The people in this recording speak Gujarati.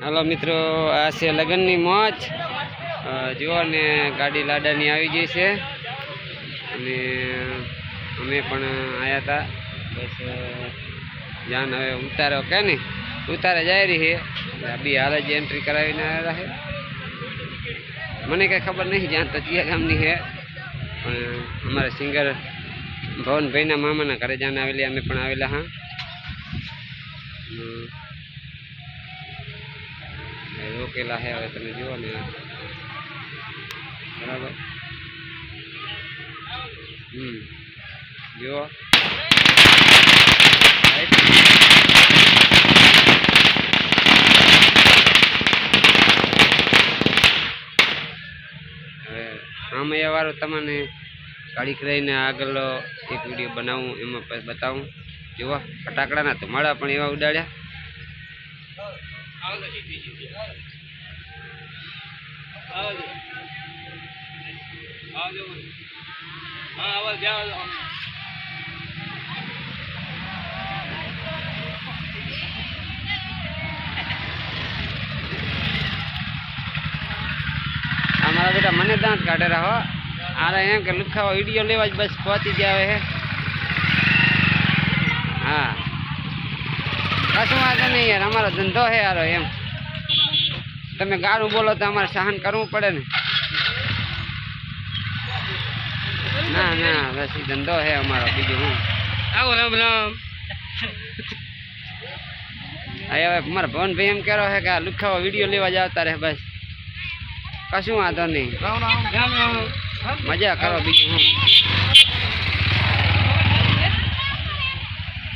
હાલો મિત્રો, આ છે લગ્નની મોજ. જુઓ ને ગાડી લાડાની આવી ગઈ છે. અને અમે પણ આવ્યા હતા બસ જાન હવે ઉતારો કે ને ઉતારે જાય રહી છે બી હાલ જ એન્ટ્રી કરાવીને આવ્યા છે મને કંઈ ખબર નહીં જ્યાં તચિયા ગામની છે પણ અમારા સિંગર ભવનભાઈના મામાના ઘરે જાન આવેલી, અમે પણ આવેલા હા. રોકેલા છે હવે તમે જુઓ ને. બરાબર? હમ. જુઓ. આમાં વાળો તમને કાઢી કરાવીને આગળ એક વીડિયો બનાવું, એમાં બતાવું. જુઓ, ફટાકડાના ધુમાડા પણ એવા ઉડાડ્યા. આ મારા બેટા મને દાંત કાઢે રહો. આરે એમ કે લુખાવા વીડિયો લેવા જ બસ પહોંચી ગયા હે હા. કશું વાંધો નહીં યાર, અમારો ધંધો છે યાર એમ. તમે ગાળું બોલો તો અમારે સહન કરવું પડે ને. ના ના બસ ધંધો છે અમારો બીજું હું. આવો રામ રામ. હવે મારા ભવનભાઈ એમ કેરો છે કે આ લુખાવો વીડિયો લેવા જ આવતા રહે બસ. કશું વાંધો નહીં. મજા કરો બીજું હું.